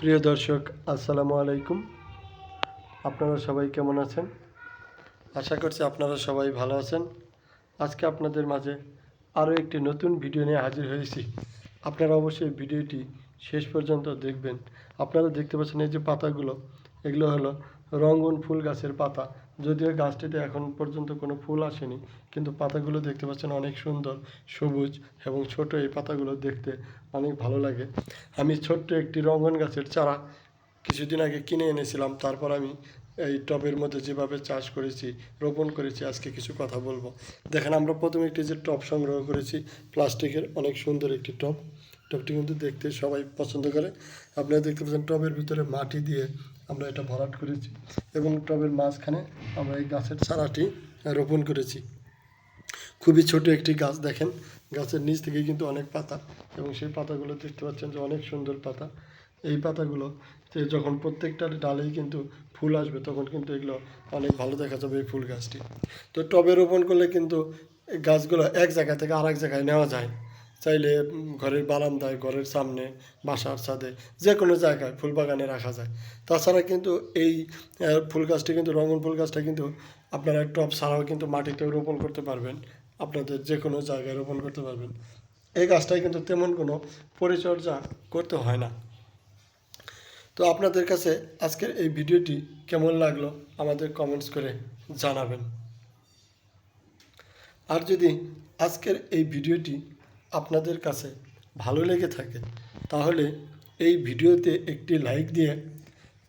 প্রিয় দর্শক, আসসালামু আলাইকুম। আপনারা সবাই কেমন আছেন? আশা করছি আপনারা সবাই ভালো আছেন। আজকে আপনাদের মাঝে আরও একটি নতুন ভিডিও নিয়ে হাজির হয়েছি। আপনারা অবশ্যই ভিডিওটি শেষ পর্যন্ত দেখবেন। আপনারা দেখতে পাচ্ছেন এই যে পাতাগুলো, এগুলো হলো রঙ্গন ফুল গাছের পাতা। যদিও গাছটিতে এখন পর্যন্ত কোনো ফুল আসেনি, কিন্তু পাতাগুলো দেখতে পাচ্ছেন অনেক সুন্দর, সবুজ এবং ছোট এই পাতাগুলো দেখতে অনেক ভালো লাগে। আমি ছোট্ট একটি রঙ্গন গাছের চারা কিছুদিন আগে কিনে এনেছিলাম, তারপর আমি এই টবের মধ্যে যেভাবে চাষ করেছি, রোপণ করেছি, আজকে কিছু কথা বলব। দেখেন, আমরা প্রথমে একটি যে টব সংগ্রহ করেছি, প্লাস্টিকের অনেক সুন্দর একটি টব। টবটি কিন্তু দেখতে সবাই পছন্দ করে। আপনারা দেখতে পাচ্ছেন টবের ভিতরে মাটি দিয়ে আমরা এটা ভরাট করেছি এবং টবের মাঝখানে আমরা এই গাছের চারাটি রোপণ করেছি। খুবই ছোট একটি গাছ দেখেন, গাছের নিচ থেকে কিন্তু অনেক পাতা এবং সেই পাতাগুলো দেখতে পাচ্ছেন যে অনেক সুন্দর পাতা। এই পাতাগুলো যখন প্রত্যেকটা ডালেই কিন্তু ফুল আসবে তখন কিন্তু এগুলো অনেক ভালো দেখা যাবে এই ফুল গাছটি। তো টবে রোপণ করলে কিন্তু গাছগুলো এক জায়গা থেকে আরেক জায়গায় নেওয়া যায়। চাইলে ঘরের বারান্দায়, ঘরের সামনে, বাসার ছাদে যে কোনো জায়গায় ফুল বাগানে রাখা যায়। তাছাড়া কিন্তু এই ফুল গাছটি কিন্তু, রঙন ফুল গাছটা কিন্তু আপনারা টব ছাড়াও কিন্তু মাটিতেও রোপণ করতে পারবেন। আপনাদের যে কোনো জায়গায় রোপণ করতে পারবেন। এই গাছটায় কিন্তু তেমন কোনো পরিচর্যা করতে হয় না। তো আপনাদের কাছে আজকের এই ভিডিওটি কেমন লাগল আমাদের কমেন্টস করে জানাবেন। আর যদি আজকের এই ভিডিওটি আপনাদের কাছে ভালো লেগে থাকে, তাহলে এই ভিডিওতে একটি লাইক দিয়ে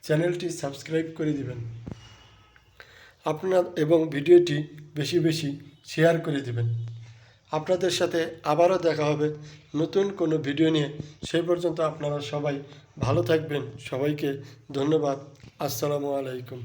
চ্যানেলটি সাবস্ক্রাইব করে দিবেন। আপনার এবং ভিডিওটি বেশি বেশি শেয়ার করে দিবেন। আপনাদের সাথে আবারও দেখা হবে নতুন কোনো ভিডিও নিয়ে। সেই পর্যন্ত আপনারা সবাই ভালো থাকবেন। সবাইকে ধন্যবাদ। আসসালামু আলাইকুম।